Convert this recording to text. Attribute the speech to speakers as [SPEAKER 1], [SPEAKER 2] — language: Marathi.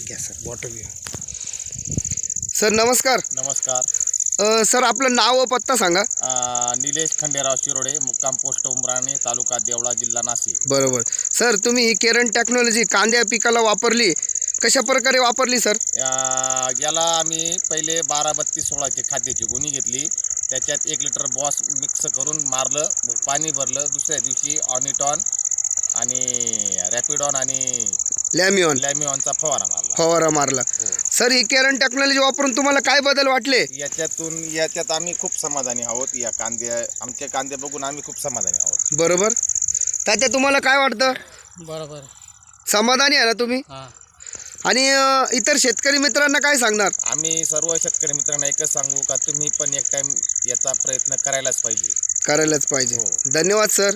[SPEAKER 1] सर बॉटल घ्या सर नमस्कार.
[SPEAKER 2] नमस्कार.
[SPEAKER 1] अ, सर आपलं नाव व पत्ता सांगा.
[SPEAKER 2] निलेश खंडेराव शिरोडे मुक्काम पोस्ट उमराणे तालुका देवळा जिल्हा नाशिक.
[SPEAKER 1] बरोबर. सर तुम्ही ही केरन टेक्नॉलॉजी कांद्या पिकाला वापरली. कशा प्रकारे वापरली सर
[SPEAKER 2] याला आम्ही पहिले बारा बत्तीस सोळाची खाद्याची गुणी घेतली. त्याच्यात एक लिटर बॉस मिक्स करून मारलं पाणी भरलं. दुसऱ्या दिवशी ऑनिटॉन आणि रॅपिडॉन आणि
[SPEAKER 1] लॅमिओन
[SPEAKER 2] लॅमिऑनचा फवारा मारला.
[SPEAKER 1] फवारा मारला.
[SPEAKER 2] हो.
[SPEAKER 1] सर ही केरन टेक्नॉलॉजी वापरून तुम्हाला काय बदल वाटले?
[SPEAKER 2] याच्यातून याच्यात आम्ही खूप समाधानी आहोत. या कांद्या आमचे कांदे बघून आम्ही खूप समाधानी आहोत.
[SPEAKER 1] बरोबर. तात्या तुम्हाला काय वाटतं?
[SPEAKER 3] बरोबर.
[SPEAKER 1] समाधानी आहे ना तुम्ही?
[SPEAKER 3] हां.
[SPEAKER 1] आणि अ, इतर शेतकरी मित्रांना काय सांगणार?
[SPEAKER 2] आम्ही सर्व शेतकरी मित्रांना एकच सांगू का तुम्ही पण एक टाइम याचा प्रयत्न करायलाच पाहिजे.
[SPEAKER 1] करायलाच पाहिजे.
[SPEAKER 2] हो.
[SPEAKER 1] धन्यवाद सर.